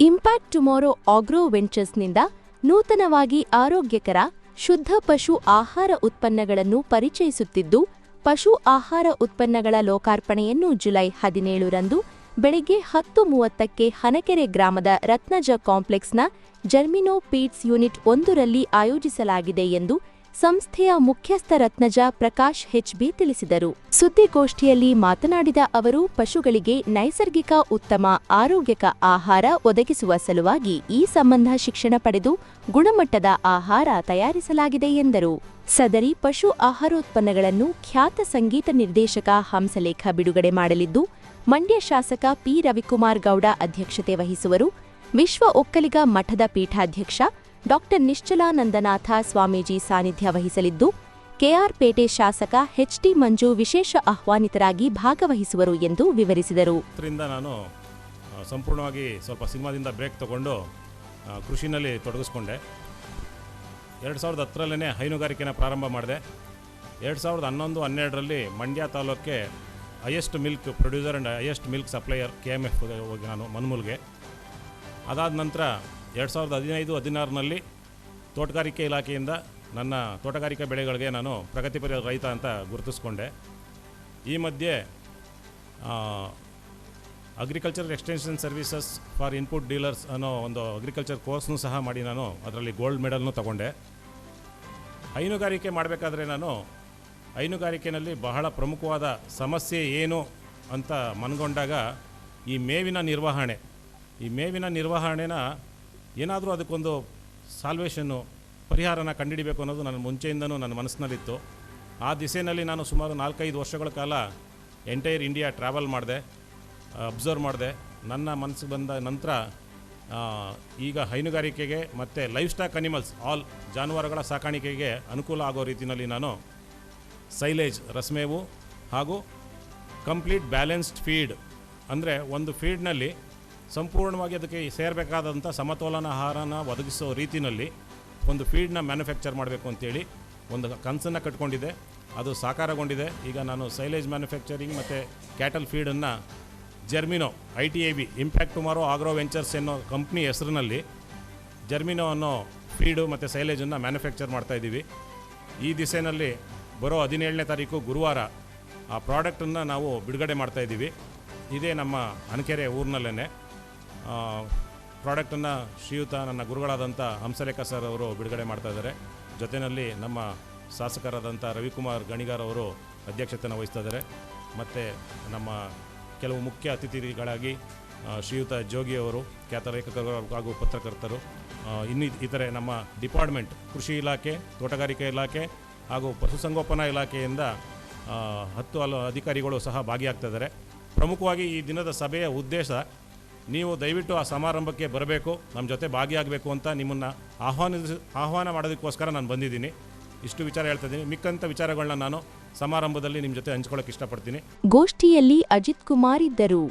Impact tomorrow agro ವೆಂಚರ್ಸ್ನಿಂದ ನೂತನವಾಗಿ ಆರೋಗ್ಯಕರ, ಶುದ್ಧ ಪಶು ಆಹಾರ ಉತ್ಪನ್ನಗಳನ್ನು ಪರಿಚಯಿಸುತ್ತಿದ್ದು, ಪಶು ಆಹಾರ ಉತ್ಪನ್ನಗಳ ಲೋಕಾರ್ಪಣೆಯನ್ನು ಜುಲೈ ಹದಿನೇಳರಂದು ಬೆಳಗ್ಗೆ ಹತ್ತು ಮೂವತ್ತಕ್ಕೆ ಹನಕೆರೆ ಗ್ರಾಮದ ರತ್ನಜ ಕಾಂಪ್ಲೆಕ್ಸ್ನ ಜರ್ಮಿನೋ ಪೀಟ್ಸ್ ಯೂನಿಟ್ ಒಂದರಲ್ಲಿ ಆಯೋಜಿಸಲಾಗಿದೆ ಎಂದು ಸಂಸ್ಥೆಯ ಮುಖ್ಯಸ್ಥ ರತ್ನಜ ಪ್ರಕಾಶ್ ಹೆಚ್ಬಿ ತಿಳಿಸಿದರು. ಸುದ್ದಿಗೋಷ್ಠಿಯಲ್ಲಿ ಮಾತನಾಡಿದ ಅವರು, ಪಶುಗಳಿಗೆ ನೈಸರ್ಗಿಕ ಉತ್ತಮ ಆರೋಗ್ಯಕ ಆಹಾರ ಒದಗಿಸುವ ಸಲುವಾಗಿ ಈ ಸಂಬಂಧ ಶಿಕ್ಷಣ ಪಡೆದು ಗುಣಮಟ್ಟದ ಆಹಾರ ತಯಾರಿಸಲಾಗಿದೆ ಎಂದರು. ಸದರಿ ಪಶು ಆಹಾರೋತ್ಪನ್ನಗಳನ್ನು ಖ್ಯಾತ ಸಂಗೀತ ನಿರ್ದೇಶಕ ಹಂಸಲೇಖ ಬಿಡುಗಡೆ ಮಾಡಲಿದ್ದು, ಮಂಡ್ಯ ಶಾಸಕ ಪಿ ರವಿಕುಮಾರ್ ಗೌಡ ಅಧ್ಯಕ್ಷತೆ ವಹಿಸುವರು. ವಿಶ್ವ ಒಕ್ಕಲಿಗ ಮಠದ ಪೀಠಾಧ್ಯಕ್ಷ ಡಾಕ್ಟರ್ ನಿಶ್ಚಲಾನಂದನಾಥ ಸ್ವಾಮೀಜಿ ಸಾನ್ನಿಧ್ಯ ವಹಿಸಲಿದ್ದು ಕೆಆರ್ಪೇಟೆ ಶಾಸಕ ಎಚ್ಟಿ ಮಂಜು ವಿಶೇಷ ಆಹ್ವಾನಿತರಾಗಿ ಭಾಗವಹಿಸುವರು ಎಂದು ವಿವರಿಸಿದರು. ನಾನು ಸಂಪೂರ್ಣವಾಗಿ ಸ್ವಲ್ಪ ಸಿನಿಮಾದಿಂದ ಬ್ರೇಕ್ ತಗೊಂಡು ಕೃಷಿನಲ್ಲಿ ತೊಡಗಿಸ್ಕೊಂಡೆ. ಎರಡು ಸಾವಿರದ ಹತ್ತರಲ್ಲೇ ಹೈನುಗಾರಿಕೆನ ಪ್ರಾರಂಭ ಮಾಡಿದೆ. ಎರಡು ಸಾವಿರದ ಹನ್ನೊಂದು, ಹನ್ನೆರಡರಲ್ಲಿ ಮಂಡ್ಯ ತಾಲೂಕಿಗೆ highest milk producer and highest milk supplier K M F ಹೋಗಿ ನಾನು ಮನ್ಮೂಲ್ಗೆ. ಅದಾದ ನಂತರ ಎರಡು ಸಾವಿರದ ಹದಿನೈದು, ಹದಿನಾರರಲ್ಲಿ ತೋಟಗಾರಿಕೆ ಇಲಾಖೆಯಿಂದ ನನ್ನ ತೋಟಗಾರಿಕೆ ಬೆಳೆಗಳಿಗೆ ನಾನು ಪ್ರಗತಿಪರ ರೈತ ಅಂತ ಗುರುತಿಸ್ಕೊಂಡೆ. ಈ ಮಧ್ಯೆ agriculture extension services for input dealers ಅನ್ನೋ ಒಂದು ಅಗ್ರಿಕಲ್ಚರ್ ಕೋರ್ಸ್ನು ಸಹ ಮಾಡಿ ನಾನು ಅದರಲ್ಲಿ ಗೋಲ್ಡ್ ಮೆಡಲ್ನೂ ತಗೊಂಡೆ. ಹೈನುಗಾರಿಕೆ ಮಾಡಬೇಕಾದ್ರೆ ನಾನು ಹೈನುಗಾರಿಕೆಯಲ್ಲಿ ಬಹಳ ಪ್ರಮುಖವಾದ ಸಮಸ್ಯೆ ಏನು ಅಂತ ಮನಗೊಂಡಾಗ ಈ ಮೇವಿನ ನಿರ್ವಹಣೆ. ಈ ಮೇವಿನ ನಿರ್ವಹಣೆನ ಏನಾದರೂ ಅದಕ್ಕೊಂದು ಸಾಲ್ವೇಷನ್ನು ಪರಿಹಾರನ ಕಂಡುಹಿಡಿಬೇಕು ಅನ್ನೋದು ನನ್ನ ಮುಂಚೆಯಿಂದನೂ ನನ್ನ ಮನಸ್ಸಿನಲ್ಲಿತ್ತು. ಆ ದಿಸೆಯಲ್ಲಿ ನಾನು ಸುಮಾರು ನಾಲ್ಕೈದು ವರ್ಷಗಳ ಕಾಲ ಎಂಟೈರ್ ಇಂಡಿಯಾ ಟ್ರಾವೆಲ್ ಮಾಡಿದೆ ಅಬ್ಸರ್ವ್ ಮಾಡಿದೆ. ನನ್ನ ಮನಸ್ಸಿಗೆ ಬಂದ ನಂತರ ಈಗ ಹೈನುಗಾರಿಕೆಗೆ ಮತ್ತು ಲೈಫ್ ಸ್ಟಾಕ್ ಅನಿಮಲ್ಸ್ ಆಲ್ ಜಾನುವಾರುಗಳ ಸಾಕಾಣಿಕೆಗೆ ಅನುಕೂಲ ಆಗೋ ರೀತಿಯಲ್ಲಿ ನಾನು ಸೈಲೇಜ್ ರಸ್ಮೇವು ಹಾಗೂ ಕಂಪ್ಲೀಟ್ ಬ್ಯಾಲೆನ್ಸ್ಡ್ ಫೀಡ್ ಅಂದರೆ ಒಂದು ಫೀಡ್ನಲ್ಲಿ ಸಂಪೂರ್ಣವಾಗಿ ಅದಕ್ಕೆ ಸೇರಬೇಕಾದಂಥ ಸಮತೋಲನ ಆಹಾರನ ಒದಗಿಸೋ ರೀತಿಯಲ್ಲಿ ಒಂದು ಫೀಡ್ನ ಮ್ಯಾನುಫ್ಯಾಕ್ಚರ್ ಮಾಡಬೇಕು ಅಂತೇಳಿ ಒಂದು ಕನಸನ್ನು ಕಟ್ಕೊಂಡಿದೆ. ಅದು ಸಾಕಾರಗೊಂಡಿದೆ. ಈಗ ನಾನು ಸೈಲೇಜ್ ಮ್ಯಾನುಫ್ಯಾಕ್ಚರಿಂಗ್ ಮತ್ತು cattle ಫೀಡನ್ನು Germino, I T I B, impact tomorrow, agro ventures ಎನ್ನೋ company ಹೆಸರಿನಲ್ಲಿ ಜರ್ಮಿನೋ ಅನ್ನೋ ಫೀಡು ಮತ್ತು ಸೈಲೇಜನ್ನು ಮ್ಯಾನುಫ್ಯಾಕ್ಚರ್ ಮಾಡ್ತಾಯಿದ್ದೀವಿ ಈ ದಿಸೆಯಲ್ಲಿ ಬರೋ ಹದಿನೇಳನೇ ತಾರೀಕು ಗುರುವಾರ ಆ ಪ್ರಾಡಕ್ಟನ್ನು ನಾವು ಬಿಡುಗಡೆ ಮಾಡ್ತಾಯಿದ್ದೀವಿ ಇದೇ ನಮ್ಮ ಅನಕೆರೆ ಊರಿನಲ್ಲೇ ಪ್ರಾಡಕ್ಟನ್ನು ಶ್ರೀಯುತ ನನ್ನ ಗುರುಗಳಾದಂಥ ಹಂಸಲೇಖ ಸರ್ ಅವರು ಬಿಡುಗಡೆ ಮಾಡ್ತಾ ಇದ್ದಾರೆ. ಜೊತೆಯಲ್ಲಿ ನಮ್ಮ ಶಾಸಕರಾದಂಥ ರವಿಕುಮಾರ್ ಗಣಿಗಾರ್ ಅವರು ಅಧ್ಯಕ್ಷತೆಯನ್ನು ವಹಿಸ್ತಾ ಇದ್ದಾರೆ. ಮತ್ತು ನಮ್ಮ ಕೆಲವು ಮುಖ್ಯ ಅತಿಥಿಗಳಾಗಿ ಶ್ರೀಯುತ ಜೋಗಿ ಅವರು, ಖ್ಯಾತ ಲೇಖಕರು ಹಾಗೂ ಪತ್ರಕರ್ತರು ಇನ್ನಿ, ಇತರೆ ನಮ್ಮ ಡಿಪಾರ್ಟ್ಮೆಂಟ್, ಕೃಷಿ ಇಲಾಖೆ, ತೋಟಗಾರಿಕೆ ಇಲಾಖೆ ಹಾಗೂ ಪಶುಸಂಗೋಪನಾ ಇಲಾಖೆಯಿಂದ ಹತ್ತು ಹಲ ಅಧಿಕಾರಿಗಳು ಸಹ ಭಾಗಿಯಾಗ್ತಾ ಇದ್ದಾರೆ. ಪ್ರಮುಖವಾಗಿ ಈ ದಿನದ ಸಭೆಯ ಉದ್ದೇಶ ನೀವು ದಯವಿಟ್ಟು ಆ ಸಮಾರಂಭಕ್ಕೆ ಬರಬೇಕು ನಮ್ಮ ಜೊತೆ ಭಾಗಿಯಾಗಬೇಕು ಅಂತ ನಿಮ್ಮನ್ನು ಆಹ್ವಾನಿಸ, ಆಹ್ವಾನ ಮಾಡೋದಕ್ಕೋಸ್ಕರ ನಾನು ಬಂದಿದ್ದೀನಿ. ಇಷ್ಟು ವಿಚಾರ ಹೇಳ್ತಾ ಇದ್ದೀನಿ. ಮಿಕ್ಕಂಥ ವಿಚಾರಗಳನ್ನ ನಾನು ಸಮಾರಂಭದಲ್ಲಿ ನಿಮ್ಮ ಜೊತೆ ಹಂಚ್ಕೊಳ್ಳೋಕೆ ಇಷ್ಟಪಡ್ತೀನಿ. ಗೋಷ್ಠಿಯಲ್ಲಿ ಅಜಿತ್ ಕುಮಾರ್ ಇದ್ದರು.